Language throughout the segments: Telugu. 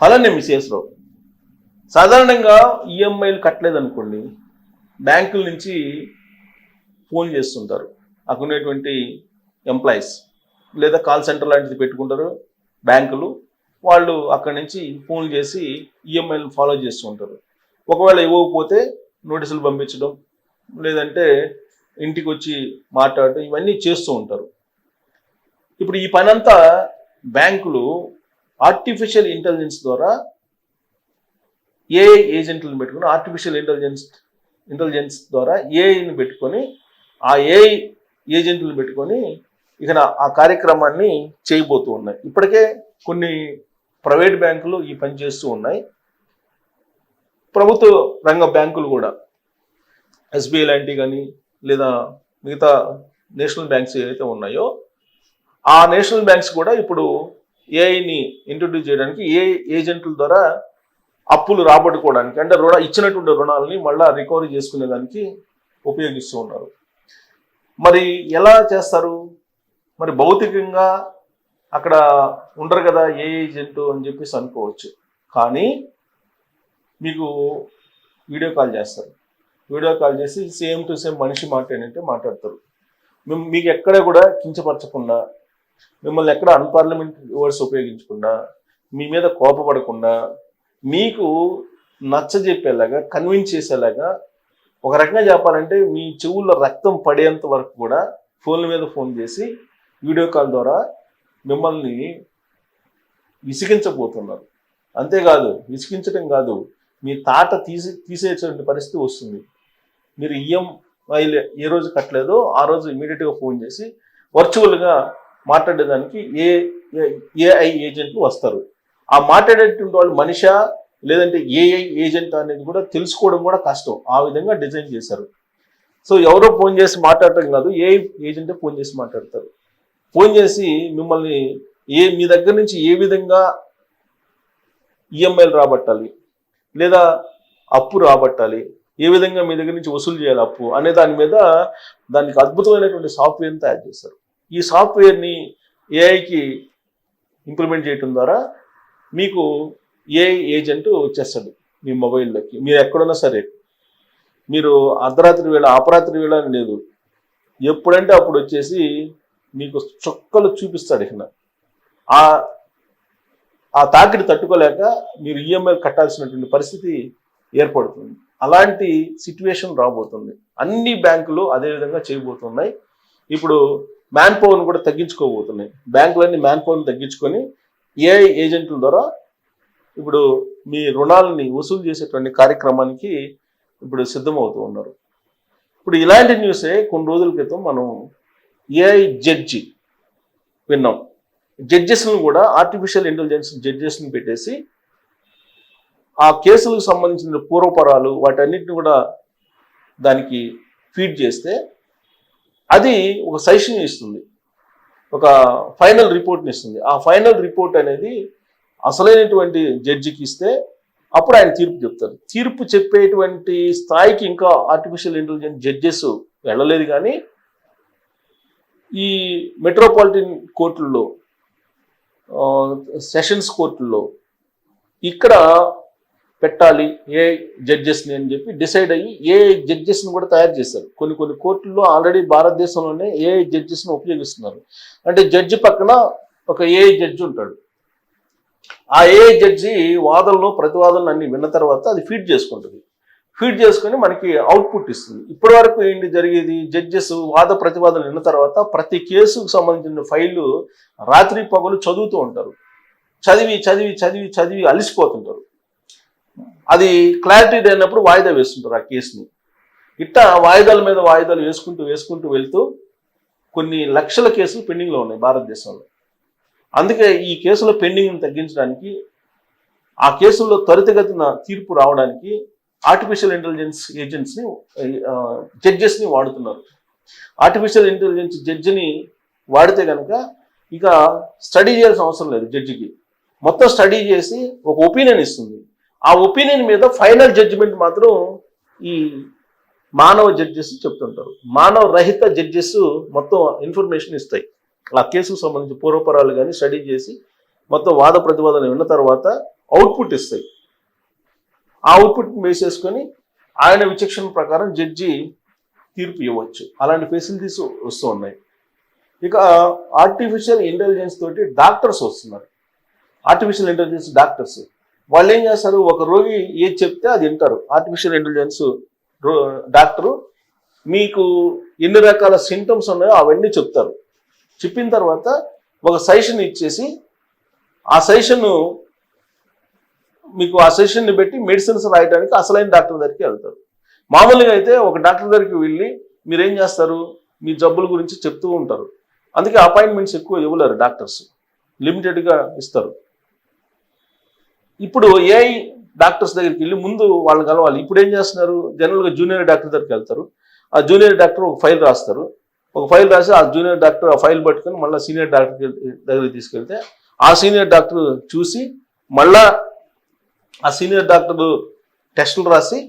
అలానే మిస్ఎస్ రావు సాధారణంగా ఈఎంఐలు కట్టలేదనుకోండి బ్యాంకుల నుంచి ఫోన్ చేస్తుంటారు. అక్కడ ఉన్నటువంటి ఎంప్లాయీస్ లేదా కాల్ సెంటర్ లాంటిది పెట్టుకుంటారు బ్యాంకులు. వాళ్ళు అక్కడి నుంచి ఫోన్ చేసి ఈఎంఐలు ఫాలో చేస్తూ ఉంటారు. ఒకవేళ ఇవ్వకపోతే నోటీసులు పంపించడం లేదంటే ఇంటికి వచ్చి మాట్లాడటం ఇవన్నీ చేస్తూ ఉంటారు. ఇప్పుడు ఈ పనంతా బ్యాంకులు ఆర్టిఫిషియల్ ఇంటెలిజెన్స్ ద్వారా ఏఐ ఏజెంట్లను పెట్టుకుని ఆర్టిఫిషియల్ ఇంటెలిజెన్స్ ఇంటెలిజెన్స్ ద్వారా ఏఐని పెట్టుకొని ఆ ఏఐ ఏజెంట్లను పెట్టుకొని ఇక నా- ఆ కార్యక్రమాన్ని చేయబోతూ ఉన్నాయి. ఇప్పటికే కొన్ని ప్రైవేట్ బ్యాంకులు ఈ పని చేస్తూ ఉన్నాయి. ప్రభుత్వ రంగ బ్యాంకులు కూడా ఎస్బీఐ లాంటివి కానీ లేదా మిగతా నేషనల్ బ్యాంక్స్ ఏవైతే ఉన్నాయో ఆ నేషనల్ బ్యాంక్స్ కూడా ఇప్పుడు ఏఐని ఇంట్రొడ్యూస్ చేయడానికి ఏ ఏజెంట్ల ద్వారా అప్పులు రాబట్టుకోవడానికి అంటే రుణ ఇచ్చినటువంటి రుణాలని మళ్ళీ రికవరీ చేసుకునే దానికి ఉపయోగిస్తూ ఉన్నారు. మరి ఎలా చేస్తారు? మరి భౌతికంగా అక్కడ ఉండరు కదా ఏ ఏజెంట్ అని చెప్పేసి అనుకోవచ్చు. కానీ మీకు వీడియో కాల్ చేస్తారు. వీడియో కాల్ చేసి సేమ్ టు సేమ్ మనిషి మాట్లాడినట్టే మాట్లాడతారు. మేము మీకు ఎక్కడ కూడా కించపరచకుండా మిమ్మల్ని ఎక్కడ అన్పార్లమెంట్ వర్డ్స్ ఉపయోగించకుండా మీ మీద కోపపడకుండా మీకు నచ్చజెప్పేలాగా కన్విన్స్ చేసేలాగా ఒక రకంగా చెప్పాలంటే మీ చెవుల్లో రక్తం పడేంత వరకు కూడా ఫోన్ల మీద ఫోన్ చేసి వీడియో కాల్ ద్వారా మిమ్మల్ని విసిగించబోతున్నారు. అంతేకాదు విసిగించడం కాదు మీ తాట తీసి తీసేటువంటి పరిస్థితి వస్తుంది. మీరు ఈఎంఐ ఏ రోజు కట్టలేదో ఆ రోజు ఇమీడియట్గా ఫోన్ చేసి వర్చువల్గా మాట్లాడేదానికి ఏ ఏఐ ఏజెంట్లు వస్తారు. ఆ మాట్లాడేటువంటి వాళ్ళు మనిష లేదంటే ఏఐ ఏజెంట్ అనేది కూడా తెలుసుకోవడం కూడా కష్టం. ఆ విధంగా డిజైన్ చేశారు. సో ఎవరో ఫోన్ చేసి మాట్లాడటం కాదు ఏ ఏజెంటే ఫోన్ చేసి మాట్లాడతారు. ఫోన్ చేసి మిమ్మల్ని ఏ మీ దగ్గర నుంచి ఏ విధంగా ఈఎంఐలు రాబట్టాలి లేదా అప్పు రాబట్టాలి ఏ విధంగా మీ దగ్గర నుంచి వసూలు చేయాలి అప్పు అనే దాని మీద దానికి అద్భుతమైనటువంటి సాఫ్ట్వేర్ని తయారు చేశారు. ఈ సాఫ్ట్వేర్ని ఏఐకి ఇంప్లిమెంట్ చేయటం ద్వారా మీకు ఏఐ ఏజెంట్ వచ్చేస్తాడు మీ మొబైల్లోకి. మీరు ఎక్కడున్నా సరే. మీరు అర్ధరాత్రి వేళ అపరాత్రి వేళ అని లేదు. ఎప్పుడంటే అప్పుడు వచ్చేసి మీకు చుక్కలు చూపిస్తాడు ఇక్కడ ఆ ఆ తాకిడి తట్టుకోలేక మీరు ఈఎంఐ కట్టాల్సినటువంటి పరిస్థితి ఏర్పడుతుంది. అలాంటి సిచ్యువేషన్ రాబోతుంది. అన్ని బ్యాంకులు అదే విధంగా చేయబోతున్నాయి. ఇప్పుడు మ్యాన్ పవర్ని కూడా తగ్గించుకోబోతున్నాయి. బ్యాంకులన్నీ మ్యాన్ పవర్ని తగ్గించుకొని ఏఐ ఏజెంట్ల ద్వారా ఇప్పుడు మీ రుణాలని వసూలు చేసేటువంటి కార్యక్రమానికి ఇప్పుడు సిద్ధమవుతూ ఉన్నారు. ఇప్పుడు ఇలాంటి న్యూసే కొన్ని రోజుల క్రితం మనం ఏఐ జడ్జి విన్నాం. జడ్జెస్ను కూడా ఆర్టిఫిషియల్ ఇంటెలిజెన్స్ జడ్జెస్ని పెట్టేసి ఆ కేసులకు సంబంధించిన పూర్వపరాలు వాటన్నిటిని కూడా దానికి ఫీడ్ చేస్తే అది ఒక సజెషన్ ఇస్తుంది. ఒక ఫైనల్ రిపోర్ట్ని ఇస్తుంది. ఆ ఫైనల్ రిపోర్ట్ అనేది అసలైనటువంటి జడ్జికి ఇస్తే అప్పుడు ఆయన తీర్పు చెప్తారు. తీర్పు చెప్పేటువంటి స్థాయికి ఇంకా ఆర్టిఫిషియల్ ఇంటెలిజెన్స్ జడ్జెస్ వెళ్ళలేదు కానీ ఈ మెట్రోపాలిటన్ కోర్టుల్లో సెషన్స్ కోర్టుల్లో ఇక్కడ పెట్టాలి ఏ జడ్జెస్ని అని చెప్పి డిసైడ్ అయ్యి ఏ జడ్జెస్ని కూడా తయారు చేశారు. కొన్ని కొన్ని కోర్టుల్లో ఆల్రెడీ భారతదేశంలోనే ఏ జడ్జెస్ని ఉపయోగిస్తున్నారు. అంటే జడ్జి పక్కన ఒక ఏ జడ్జి ఉంటాడు. ఆ ఏ జడ్జి వాదనలు ప్రతివాదనలు అన్ని విన్న తర్వాత అది ఫీడ్ చేసుకుంటుంది. ఫీడ్ చేసుకొని మనకి అవుట్పుట్ ఇస్తుంది. ఇప్పటి వరకు ఏంటి జరిగేది? జడ్జెస్ వాద ప్రతివాదనలు విన్న తర్వాత ప్రతి కేసుకు సంబంధించిన ఫైళ్ళు రాత్రి పగలు చదువుతూ ఉంటారు. చదివి చదివి చదివి చదివి అలిసిపోతుంటారు. అది క్లారిటీ లేనప్పుడు వాయిదా వేస్తుంటారు ఆ కేసుని ఇట్టా వాయిదాల మీద వాయిదాలు వేసుకుంటూ వేసుకుంటూ వెళ్తూ కొన్ని లక్షల కేసులు పెండింగ్లో ఉన్నాయి భారతదేశంలో. అందుకే ఈ కేసుల పెండింగ్ని తగ్గించడానికి ఆ కేసుల్లో త్వరితగతిన తీర్పు రావడానికి ఆర్టిఫిషియల్ ఇంటెలిజెన్స్ ఏజెంట్స్ని జడ్జెస్ని వాడుతున్నారు. ఆర్టిఫిషియల్ ఇంటెలిజెన్స్ జడ్జిని వాడితే కనుక ఇక స్టడీ చేయాల్సిన అవసరం లేదు జడ్జికి మొత్తం స్టడీ చేసి ఒక ఒపీనియన్ ఇస్తుంది. ఆ ఒపీనియన్ మీద ఫైనల్ జడ్జిమెంట్ మాత్రం ఈ మానవ జడ్జెస్ చెప్తుంటారు. మానవ రహిత జడ్జెస్ మొత్తం ఇన్ఫర్మేషన్ ఇస్తాయి. ఆ కేసుకు సంబంధించి పూర్వపరాలు కానీ స్టడీ చేసి మొత్తం వాద ప్రతివాదన విన్న తర్వాత అవుట్పుట్ ఇస్తాయి. ఆ అవుట్పుట్ వేసేసుకొని ఆయన విచక్షణ ప్రకారం జడ్జి తీర్పు ఇవ్వచ్చు. అలాంటి ఫెసిలిటీస్ వస్తూ ఉన్నాయి. ఇక ఆర్టిఫిషియల్ ఇంటెలిజెన్స్ తోటి డాక్టర్స్ వస్తున్నారు. Artificial intelligence doctors. వాళ్ళు ఏం చేస్తారు? ఒక రోగి ఏది చెప్తే అది వింటారు ఆర్టిఫిషియల్ ఇంటెలిజెన్స్ డాక్టరు మీకు ఎన్ని రకాల సింటమ్స్ ఉన్నాయో అవన్నీ చెప్తారు. చెప్పిన తర్వాత ఒక సజెషన్ ఇచ్చేసి ఆ సజెషన్ మీకు ఆ సెషన్ని పెట్టి మెడిసిన్స్ రాయడానికి అసలైన డాక్టర్ దగ్గరికి వెళ్తారు. మామూలుగా అయితే ఒక డాక్టర్ దగ్గరికి వెళ్ళి మీరేం చేస్తారు? మీ జబ్బుల గురించి చెప్తూ ఉంటారు. అందుకే అపాయింట్మెంట్స్ ఎక్కువ ఇవ్వలేరు డాక్టర్స్. లిమిటెడ్గా ఇస్తారు. ఇప్పుడు ఏఐ డాక్టర్స్ దగ్గరికి వెళ్ళి ముందు వాళ్ళని కలవాలి. ఇప్పుడు ఏం చేస్తున్నారు? జనరల్గా జూనియర్ డాక్టర్ దగ్గరికి వెళ్తారు. ఆ జూనియర్ డాక్టర్ ఒక ఫైల్ రాస్తారు. ఒక ఫైల్ రాసి ఆ జూనియర్ డాక్టర్ ఆ ఫైల్ పట్టుకొని మళ్ళీ సీనియర్ డాక్టర్ దగ్గరికి తీసుకెళ్తే ఆ సీనియర్ డాక్టర్ చూసి మళ్ళా ఆ సీనియర్ డాక్టర్ టెస్టులు రాసి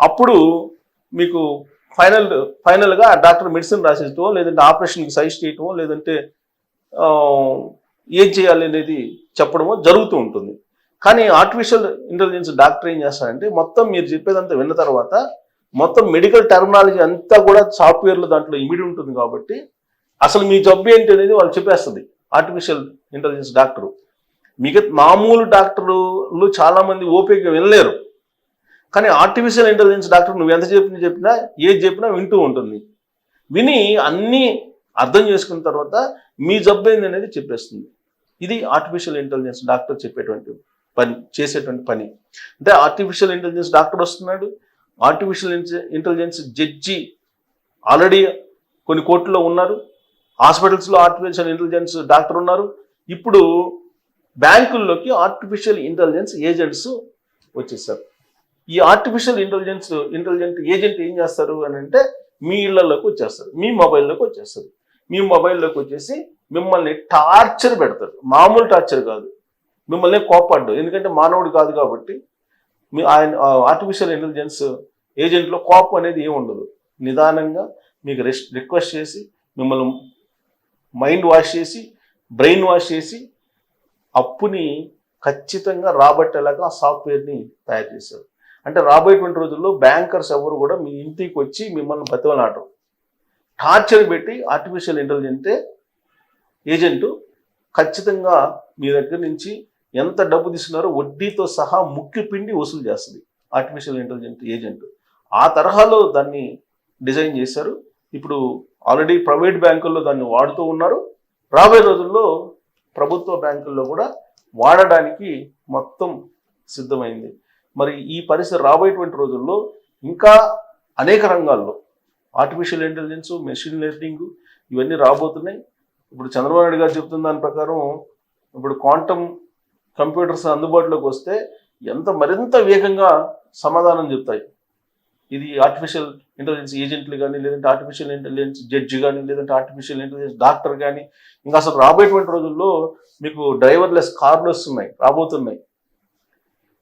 అప్పుడు మీకు ఫైనల్ ఫైనల్గా ఆ డాక్టర్ మెడిసిన్ రాసేయటమో లేదంటే ఆపరేషన్కి సజెస్ట్ చేయటమో లేదంటే ఏం చేయాలి అనేది చెప్పడమో జరుగుతూ ఉంటుంది. కానీ ఆర్టిఫిషియల్ ఇంటెలిజెన్స్ డాక్టర్ ఏం చేస్తారంటే మొత్తం మీరు చెప్పేదంతా విన్న తర్వాత మొత్తం మెడికల్ టెర్మినాలజీ అంతా కూడా సాఫ్ట్వేర్లో దాంట్లో ఇమిడి ఉంటుంది కాబట్టి అసలు మీ జబ్బు ఏంటి అనేది వాళ్ళు చెప్పేస్తుంది ఆర్టిఫిషియల్ ఇంటెలిజెన్స్ డాక్టరు మిగతా మామూలు డాక్టర్లు చాలామంది ఓపికగా ఓపిక వినలేరు. కానీ ఆర్టిఫిషియల్ ఇంటెలిజెన్స్ డాక్టర్ నువ్వు ఎంత చెప్పినా చెప్పినా ఏది చెప్పినా వింటూ ఉంటుంది. విని అన్నీ అర్థం చేసుకున్న తర్వాత మీ జబ్బు ఏంది అనేది చెప్పేస్తుంది. ఇది ఆర్టిఫిషియల్ ఇంటెలిజెన్స్ డాక్టర్ చెప్పేటువంటి పని చేసేటువంటి పని. అంటే ఆర్టిఫిషియల్ ఇంటెలిజెన్స్ డాక్టర్ వస్తున్నాడు. ఆర్టిఫిషియల్ ఇంటెలిజెన్స్ జడ్జి ఆల్రెడీ కొన్ని కోర్టులో ఉన్నారు. హాస్పిటల్స్లో ఆర్టిఫిషియల్ ఇంటెలిజెన్స్ డాక్టర్ ఉన్నారు. ఇప్పుడు బ్యాంకుల్లోకి ఆర్టిఫిషియల్ ఇంటెలిజెన్స్ ఏజెంట్స్ వచ్చేసారు. ఈ ఆర్టిఫిషియల్ ఇంటెలిజెన్స్ ఇంటెలిజెంట్ ఏజెంట్ ఏం చేస్తారు అని అంటే మీ ఇళ్ళలోకి వచ్చేస్తారు. మీ మొబైల్లోకి వచ్చేస్తారు. మీ మొబైల్లోకి వచ్చేసి మిమ్మల్ని టార్చర్ పెడతారు. మామూలు టార్చర్ కాదు. మిమ్మల్ని కోపాడ్డు. ఎందుకంటే మానవుడు కాదు కాబట్టి మీ ఆయన ఆర్టిఫిషియల్ ఇంటెలిజెన్స్ ఏజెంట్లో కోపం అనేది ఏముండదు నిదానంగా మీకు రిక్వెస్ట్ చేసి మిమ్మల్ని మైండ్ వాష్ చేసి బ్రెయిన్ వాష్ చేసి అప్పుని ఖచ్చితంగా రాబట్టేలాగా ఆ సాఫ్ట్వేర్ని తయారు చేశారు. అంటే రాబోయేటువంటి రోజుల్లో బ్యాంకర్స్ ఎవరు కూడా మీ ఇంటికి వచ్చి మిమ్మల్ని బతివలాడరు టార్చర్ పెట్టి ఆర్టిఫిషియల్ ఇంటెలిజెంటే ఏజెంటు ఖచ్చితంగా మీ దగ్గర నుంచి ఎంత డబ్బు తీసుకున్నారో వడ్డీతో సహా ముక్కి పిండి వసూలు చేస్తుంది. ఆర్టిఫిషియల్ ఇంటెలిజెంట్ ఏజెంట్ ఆ తరహాలో దాన్ని డిజైన్ చేశారు. ఇప్పుడు ఆల్రెడీ ప్రైవేట్ బ్యాంకుల్లో దాన్ని వాడుతూ ఉన్నారు. రాబోయే రోజుల్లో ప్రభుత్వ బ్యాంకుల్లో కూడా వాడడానికి మొత్తం సిద్ధమైంది. మరి ఈ పరిస్థితి రాబోయేటువంటి రోజుల్లో ఇంకా అనేక రంగాల్లో ఆర్టిఫిషియల్ ఇంటెలిజెన్స్ మెషిన్ లెర్నింగ్ ఇవన్నీ రాబోతున్నాయి. ఇప్పుడు చంద్రబాబు నాయుడు గారు చెప్తున్న దాని ప్రకారం ఇప్పుడు క్వాంటమ్ కంప్యూటర్స్ అందుబాటులోకి వస్తే ఎంత మరింత వేగంగా సమాధానం చెప్తాయి. ఇది ఆర్టిఫిషియల్ ఇంటెలిజెన్స్ ఏజెంట్లు కానీ లేదంటే ఆర్టిఫిషియల్ ఇంటెలిజెన్స్ జడ్జి కానీ లేదంటే ఆర్టిఫిషియల్ ఇంటెలిజెన్స్ డాక్టర్ కానీ ఇంకా అసలు రాబోయేటువంటి రోజుల్లో మీకు డ్రైవర్లెస్ కార్లు వస్తున్నాయి రాబోతున్నాయి.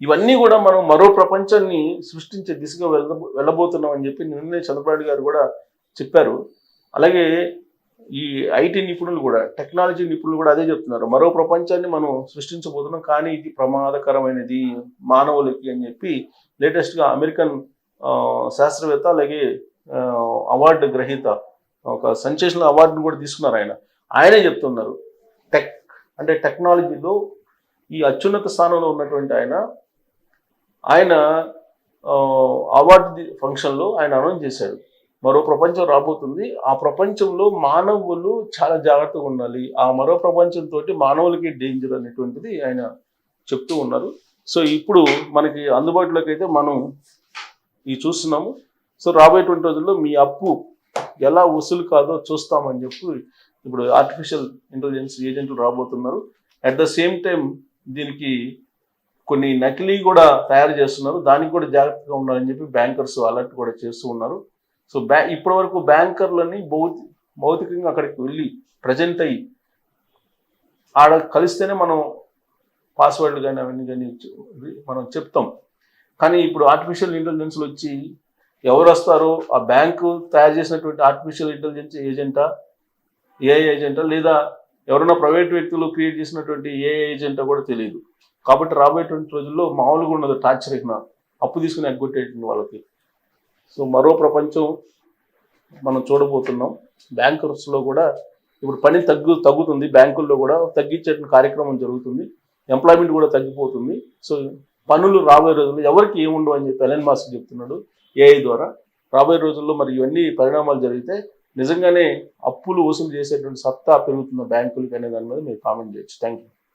ఇవన్నీ కూడా మనం మరో ప్రపంచాన్ని సృష్టించే దిశగా వెళ్ళబో వెళ్ళబోతున్నాం అని చెప్పి నిన్నే చంద్రబాబు గారు కూడా చెప్పారు. అలాగే ఈ ఐటీ నిపుణులు కూడా టెక్నాలజీ నిపుణులు కూడా అదే చెప్తున్నారు. మరో ప్రపంచాన్ని మనం సృష్టించబోతున్నాం కానీ ఇది ప్రమాదకరమైనది మానవులకి అని చెప్పి లేటెస్ట్గా అమెరికన్ శాస్త్రవేత్త అలాగే అవార్డు గ్రహీత ఒక సెన్సేషనల్ అవార్డును కూడా తీసుకున్నారు ఆయన. ఆయనే చెప్తున్నారు టెక్ అంటే టెక్నాలజీలో ఈ అత్యున్నత స్థానంలో ఉన్నటువంటి ఆయన ఆయన అవార్డు ఫంక్షన్లో ఆయన అనౌన్స్ చేశాడు మరో ప్రపంచం రాబోతుంది. ఆ ప్రపంచంలో మానవులు చాలా జాగ్రత్తగా ఉండాలి. ఆ మరో ప్రపంచంతో మానవులకి డేంజర్ అనేటువంటిది ఆయన చెప్తూ ఉన్నారు. సో ఇప్పుడు మనకి అందుబాటులోకి అయితే మనం ఇవి చూస్తున్నాము. సో రాబోయేటువంటి రోజుల్లో మీ అప్పు ఎలా వసూలు కాదో చూస్తామని చెప్పి ఇప్పుడు ఆర్టిఫిషియల్ ఇంటెలిజెన్స్ ఏజెంట్లు రాబోతున్నారు. అట్ ద సేమ్ టైం దీనికి కొన్ని నకిలీ కూడా తయారు చేస్తున్నారు. దానికి కూడా జాగ్రత్తగా ఉండాలని చెప్పి బ్యాంకర్స్ అలర్ట్ కూడా చేస్తూ ఉన్నారు. సో బ్యా ఇప్పటి వరకు బ్యాంకర్లని భౌతి భౌతికంగా అక్కడికి వెళ్ళి ప్రజెంట్ అయ్యి ఆడ కలిస్తేనే మనం పాస్వర్డ్లు కానీ అవన్నీ కానీ మనం చెప్తాం. కానీ ఇప్పుడు ఆర్టిఫిషియల్ ఇంటెలిజెన్స్లు వచ్చి ఎవరు వస్తారో ఆ బ్యాంకు తయారు చేసినటువంటి ఆర్టిఫిషియల్ ఇంటెలిజెన్స్ ఏజెంటా ఏఐ ఏజెంటా లేదా ఎవరైనా ప్రైవేట్ వ్యక్తులు క్రియేట్ చేసినటువంటి ఏ ఏజెంటా కూడా తెలియదు. కాబట్టి రాబోయేటువంటి రోజుల్లో మామూలుగా ఉండదు టార్చర్ అయినా అప్పు తీసుకుని ఎగ్గొట్టేటువంటి వాళ్ళకి. సో మరో ప్రపంచం మనం చూడబోతున్నాం. బ్యాంకర్స్లో కూడా ఇప్పుడు పని తగ్గు తగ్గుతుంది. బ్యాంకుల్లో కూడా తగ్గించే కార్యక్రమం జరుగుతుంది. ఎంప్లాయ్మెంట్ కూడా తగ్గిపోతుంది. సో పనులు రాబోయే రోజుల్లో ఎవరికి ఏముండవు అని చెప్పి ఎలన్ మాస్క్ చెప్తున్నాడు ఏఐ ద్వారా. రాబోయే రోజుల్లో మరి ఇవన్నీ పరిణామాలు జరిగితే నిజంగానే అప్పులు వసూలు చేసేటువంటి సత్తా పెరుగుతున్న బ్యాంకులకి అనే దాని మీద మీరు కామెంట్ చేయొచ్చు. Thank you